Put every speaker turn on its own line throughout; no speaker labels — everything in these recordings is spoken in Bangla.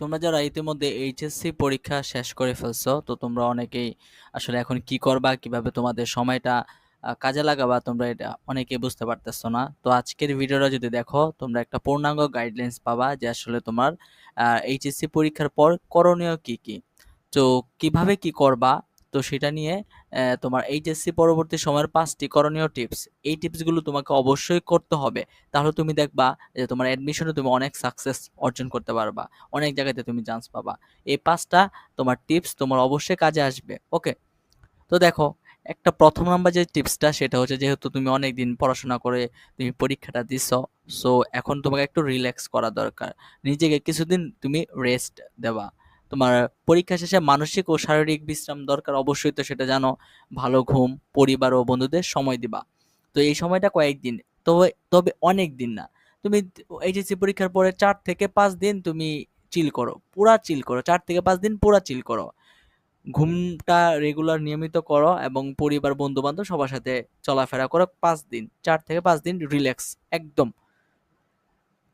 তোমরা যারা ইতিমধ্যে এইচএসসি পরীক্ষা শেষ করে ফেলছো, তো তোমরা অনেকেই আসলে এখন কি করবা, কীভাবে তোমাদের সময়টা কাজে লাগাবা, তোমরা এটা অনেকে বুঝতে পারতেছো না। তো আজকের ভিডিওটা যদি দেখো, তোমরা একটা পূর্ণাঙ্গ গাইডলাইন্স পাবা যে আসলে তোমার এইচএসসি পরীক্ষার পর করণীয় কি কি। তো কীভাবে কি করবা তো সেটা নিয়ে তোমার এইচএসসি পরবর্তী সময়ের পাঁচটি করণীয় টিপস এই টিপসগুলো তোমাকে অবশ্যই করতে হবে। তাহলে তুমি দেখবা যে তোমার অ্যাডমিশনে তুমি অনেক সাকসেস অর্জন করতে পারবা, অনেক জায়গাতে তুমি চান্স পাবা। এই পাঁচটা তোমার টিপস তোমার অবশ্যই কাজে আসবে ওকে তো দেখো, একটা প্রথম নাম্বার যে টিপসটা সেটা হচ্ছে যেহেতু তুমি অনেক দিন পড়াশোনা করে তুমি পরীক্ষাটা দিছো সো এখন তোমাকে একটু রিল্যাক্স করা দরকার। নিজেকে কিছুদিন তুমি রেস্ট দেবা। তোমার পরীক্ষা শেষে মানসিক ও শারীরিক বিশ্রাম দরকার অবশ্যই, তো সেটা জানো, ভালো ঘুম, পরিবার ও বন্ধুদের সময় দিবা। তো এই সময়টা কয়েকদিন, তবে তবে অনেক দিন না। তুমি এইচএসসি পরীক্ষার পরে চার থেকে পাঁচ দিন তুমি চিল করো, পুরা চিল করো, চার থেকে পাঁচ দিন পুরা চিল করো। ঘুমটা রেগুলার নিয়মিত করো এবং পরিবার বন্ধু বান্ধব সবার সাথে চলাফেরা করো পাঁচ দিন, চার থেকে পাঁচ দিন রিল্যাক্স একদম।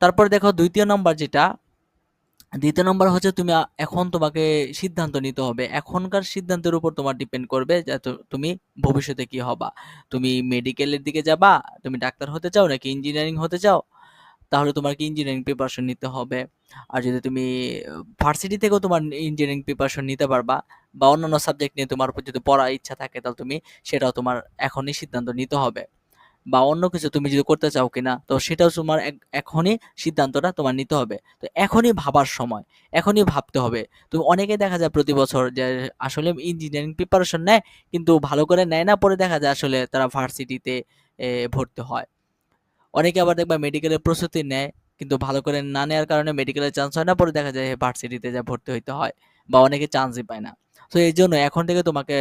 তারপর দেখো, দ্বিতীয় নম্বর যেটা দ্বিতীয় নম্বর হচ্ছে তুমি এখন তোমাকে সিদ্ধান্ত নিতে হবে। এখনকার সিদ্ধান্তের উপর তোমার ডিপেন্ড করবে যে তুমি ভবিষ্যতে কি হবা। তুমি মেডিকেলের দিকে যাবা, তুমি ডাক্তার হতে চাও নাকি ইঞ্জিনিয়ারিং হতে চাও, তাহলে তোমার কি ইঞ্জিনিয়ারিং প্রিপারেশন নিতে হবে। আর যদি তুমি ভার্সিটি থেকেও তোমার ইঞ্জিনিয়ারিং প্রিপারেশন নিতে পারবা, বা অন্যান্য সাবজেক্ট নিয়ে তোমার উপর যদি পড়ার ইচ্ছা থাকে, তাহলে তুমি সেটাও তোমার এখনই সিদ্ধান্ত নিতে হবে। বা অন্য কিছু তুমি যদি করতে চাও কিনা, তো সেটাও তোমার এখনই সিদ্ধান্তটা তোমার নিতে হবে। তো এখনই ভাবার সময়, এখনই ভাবতে হবে। তুমি অনেকে দেখা যায় প্রতি বছর যে আসলে ইঞ্জিনিয়ারিং প্রিপারেশন নেয়, কিন্তু ভালো করে নেয় না, পরে দেখা যায় আসলে তারা ভার্সিটিতে ভর্তি হয়। অনেকে আবার দেখবা মেডিকেলের প্রস্তুতি নেয়, কিন্তু ভালো করে না নেওয়ার কারণে মেডিকেলের চান্স হয় না, পরে দেখা যায় ভার্সিটিতে যা ভর্তি হইতে হয়, বা অনেকে চান্সই পায় না। তো এই জন্য এখন থেকে তোমাকে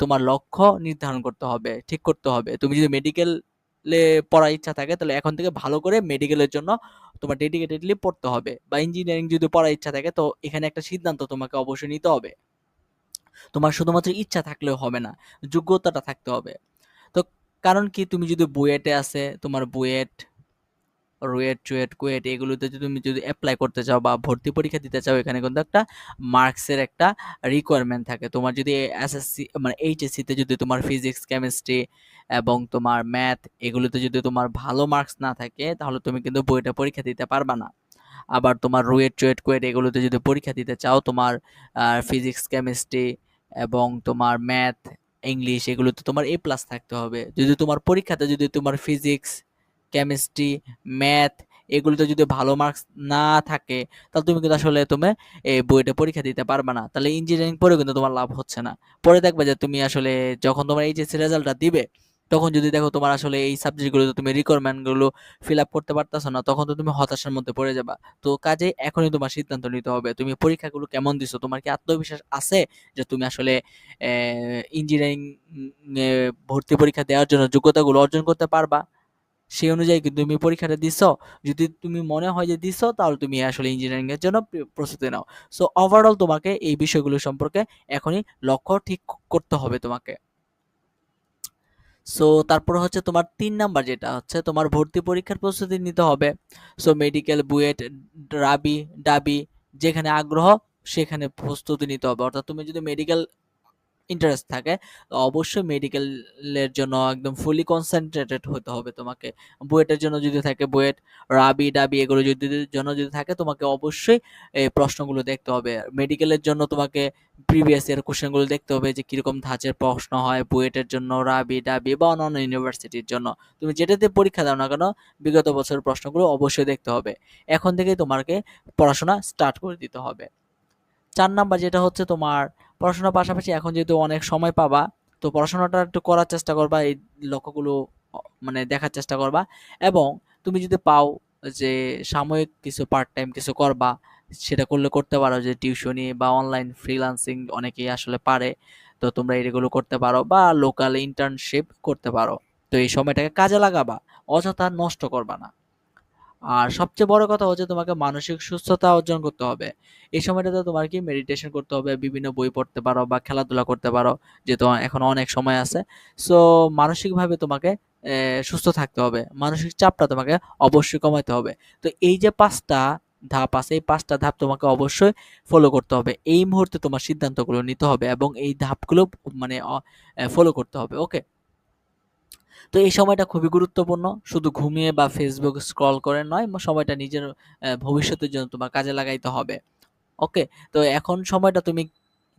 তোমার লক্ষ্য নির্ধারণ করতে হবে, ঠিক করতে হবে। তুমি যদি মেডিকেলে পড়ার ইচ্ছা থাকে, তাহলে এখন থেকে ভালো করে মেডিকেলের জন্য তোমার ডেডিকেটেডলি পড়তে হবে। বা ইঞ্জিনিয়ারিং যদি পড়ার ইচ্ছা থাকে, তো এখানে একটা সিদ্ধান্ত তোমাকে অবশ্যই নিতে হবে। তোমার শুধুমাত্র ইচ্ছা থাকলেও হবে না, যোগ্যতাটা থাকতে হবে। তো কারণ কি? তুমি যদি বুয়েটে আছে, তোমার বুয়েট রুয়েট চুয়েট কুয়েট এগুলোতে যদি তুমি যদি অ্যাপ্লাই করতে চাও বা ভর্তি পরীক্ষা দিতে চাও, এখানে কিন্তু একটা মার্কসের একটা রিকোয়ারমেন্ট থাকে। তোমার যদি এসএসসি মানে এইচএসসিতে যদি তোমার ফিজিক্স কেমিস্ট্রি এবং তোমার ম্যাথ এগুলোতে যদি তোমার ভালো মার্কস না থাকে, তাহলে তুমি কিন্তু বইটা পরীক্ষা দিতে পারবা না। আবার তোমার রুয়েট চুয়েট কুয়েট এগুলোতে যদি পরীক্ষা দিতে চাও, তোমার ফিজিক্স কেমিস্ট্রি এবং তোমার ম্যাথ ইংলিশ এগুলোতে তোমার এ প্লাস থাকতে হবে। যদি তোমার পরীক্ষাতে যদি তোমার ফিজিক্স কেমিস্ট্রি ম্যাথ এগুলোতে যদি ভালো মার্কস না থাকে, তাহলে তুমি কিন্তু আসলে তুমি এই বইটা পরীক্ষা দিতে পারবে না। তাহলে ইঞ্জিনিয়ারিং পড়েও কিন্তু তোমার লাভ হচ্ছে না। পরে দেখবে যে তুমি আসলে যখন তোমার এইচএসসি রেজাল্টটা দিবে, তখন যদি দেখো তোমার আসলে এই সাবজেক্টগুলোতে তুমি রিকোয়ারমেন্টগুলো ফিল আপ করতে পারতেছো না, তখন তো তুমি হতাশার মধ্যে পড়ে যাবা। তো কাজে এখনই তোমার সিদ্ধান্ত নিতে হবে, তুমি পরীক্ষাগুলো কেমন দিছো? তোমার কি আত্মবিশ্বাস আছে যে তুমি আসলে ইঞ্জিনিয়ারিং ভর্তি পরীক্ষা দেওয়ার জন্য যোগ্যতাগুলো অর্জন করতে পারবা? সেই অনুযায়ী কিন্তু তুমি পরীক্ষাটা দিছো? যদি তুমি মনে হয় যে দিছো, তাহলে তুমি আসলে ইঞ্জিনিয়ারিং এর জন্য প্রস্তুতি নাও। সো ওভারঅল তোমাকে এই বিষয়গুলো সম্পর্কে এখনই লক্ষ্য ঠিক করতে হবে তোমাকে। সো তারপর হচ্ছে তোমার তিন নাম্বার যেটা হচ্ছে, তোমার ভর্তি পরীক্ষার প্রস্তুতি নিতে হবে। সো মেডিকেল বুয়েট, রাবি, ডাবি, যেখানে আগ্রহ, সেখানে প্রস্তুতি নিতে হবে। অর্থাৎ তুমি যদি মেডিকেল ইন্টারেস্ট থাকে অবশ্যই মেডিকেলের জন্য একদম ফুলি কনসেন্ট্রেটেড হতে হবে তোমাকে। বুয়েটের জন্য যদি থাকে বুয়েট, রাবি, ডাবি এগুলো যদি, জন্য যদি থাকে তোমাকে অবশ্যই এই প্রশ্নগুলো দেখতে হবে। মেডিকেলের জন্য তোমাকে প্রিভিয়াস ইয়ার কোশ্চেনগুলো দেখতে হবে যে কীরকম ধাঁচের প্রশ্ন হয়, বুয়েটের জন্য, রাবি, ডাবি বা অন্যান্য ইউনিভার্সিটির জন্য। তুমি যেটাতে পরীক্ষা দাও না কেন, বিগত বছরের প্রশ্নগুলো অবশ্যই দেখতে হবে। এখন থেকেই তোমাকে পড়াশোনা স্টার্ট করে দিতে হবে। চার নাম্বার যেটা হচ্ছে তোমার পড়াশোনার পাশাপাশি এখন যেহেতু অনেক সময় পাবা, তো পড়াশোনাটা একটু করার চেষ্টা করবা, এই লক্ষ্যগুলো মানে দেখার চেষ্টা করবা। এবং তুমি যদি পাও যে সাময়িক কিছু পার্ট টাইম কিছু করবা, সেটা করলে করতে পারো যে টিউশনি বা অনলাইন ফ্রিল্যান্সিং অনেকেই আসলে পারে, তো তোমরা এগুলো করতে পারো বা লোকাল ইন্টার্নশিপ করতে পারো। তো এই সময়টাকে কাজে লাগাবা, অযথা নষ্ট করবা না। আর সবচেয়ে বড় কথা হচ্ছে তোমাকে মানসিক সুস্থতা অর্জন করতে হবে। এই সময়টাতে তোমার কি মেডিটেশন করতে হবে, বিভিন্ন বই পড়তে পারো বা খেলাধুলা করতে পারো, যেহেতু এখন অনেক সময় আছে। সো মানসিকভাবে তোমাকে সুস্থ থাকতে হবে। মানসিক চাপটা তোমাকে অবশ্যই কমাতে হবে। তো এই যে পাঁচটা ধাপ আছে, এই পাঁচটা ধাপ তোমাকে অবশ্যই ফলো করতে হবে। এই মুহূর্তে তোমার সিদ্ধান্তগুলো নিতে হবে এবং এই ধাপগুলো মানে ফলো করতে হবে। ওকে তো এই সময়টা খুবই গুরুত্বপূর্ণ। শুধু ঘুমিয়ে বা ফেসবুক স্ক্রল করে নয় সময়টা নিজের ভবিষ্যতের জন্য তোমার কাজে লাগাইতে হবে। ওকে তো এখন সময়টা তুমি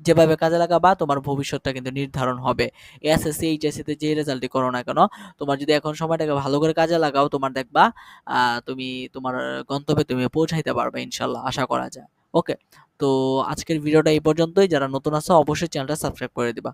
যেভাবে কাজে লাগাবা, তোমার ভবিষ্যৎটা কিন্তু নির্ধারণ হবে। এসএসসি এইচএসসি তে যে রেজাল্টই করো না কেন, তোমার যদি এখন সময়টাকে ভালো করে কাজে লাগাও, তোমার দেখবা তুমি, তোমার গন্তব্যে তুমি পৌঁছাইতে পারবে ইনশাল্লাহ আশা করা যায়। ওকে তো আজকের ভিডিওটা এই পর্যন্তই। যারা নতুন আছো, অবশ্যই চ্যানেলটা সাবস্ক্রাইব করে দিবা।